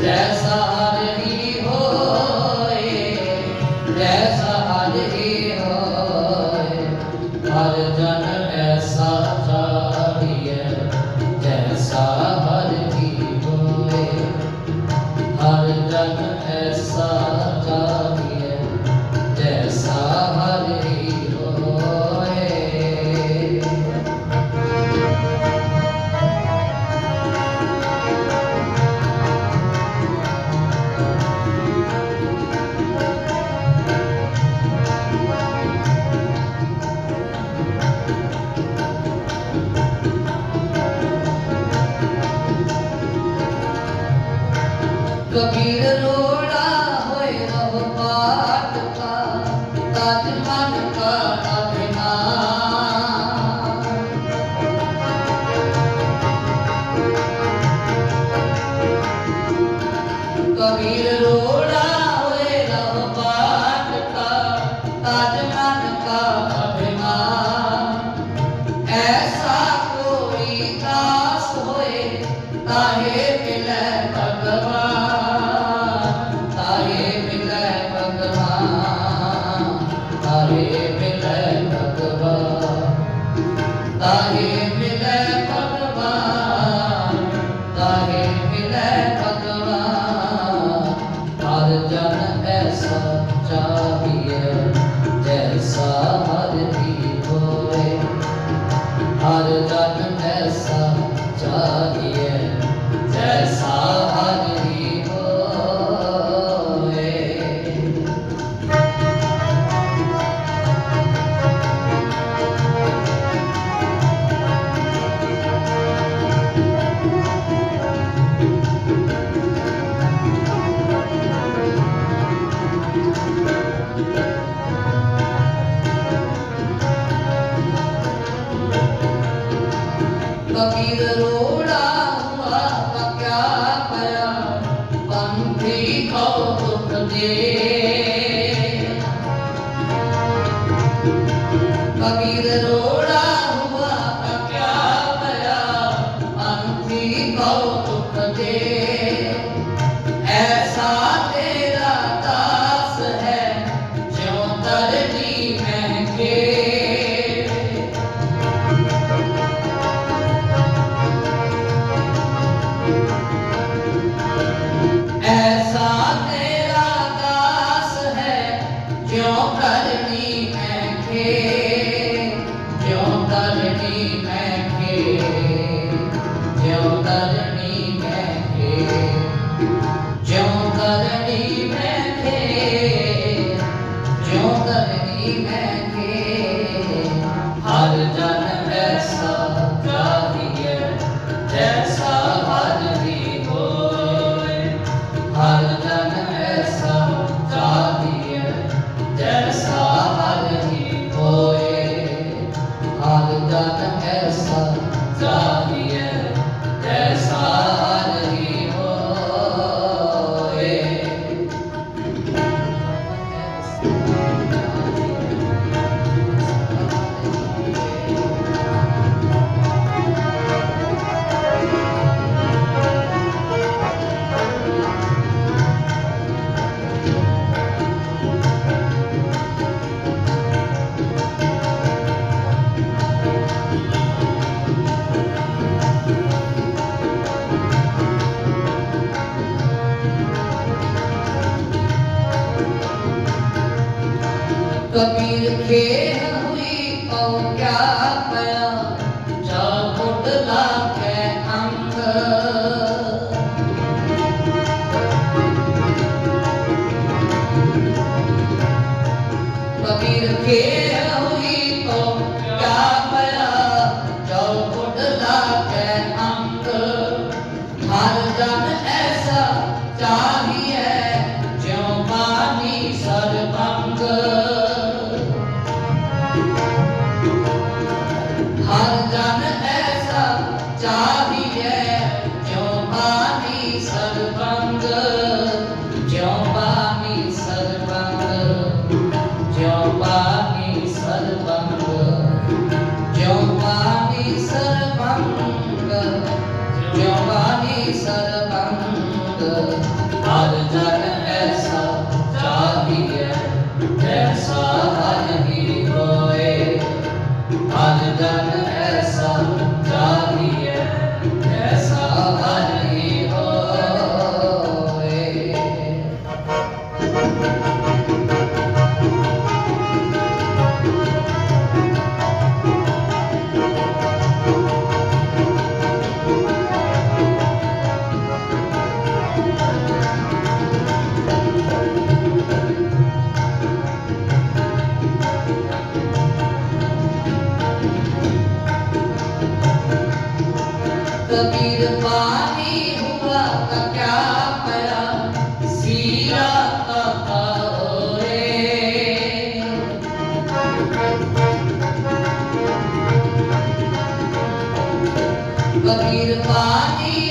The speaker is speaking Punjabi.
जैसा हरि होए जैसा हरि ਕਬੀਰ ਰੋੜਾ ਹੋਏ ਰਬ ਪਾਟ ਕਾ ਤਾਜ ਨਾ Hare A vida é God. Kabir ਪਾਣੀ ਹੁਆ ਕਕਿਆ ਪਰਾ ਸੀਰਾ ਕਾ ਹੋਰੇ ਕਬੀਰ ਪਾਣੀ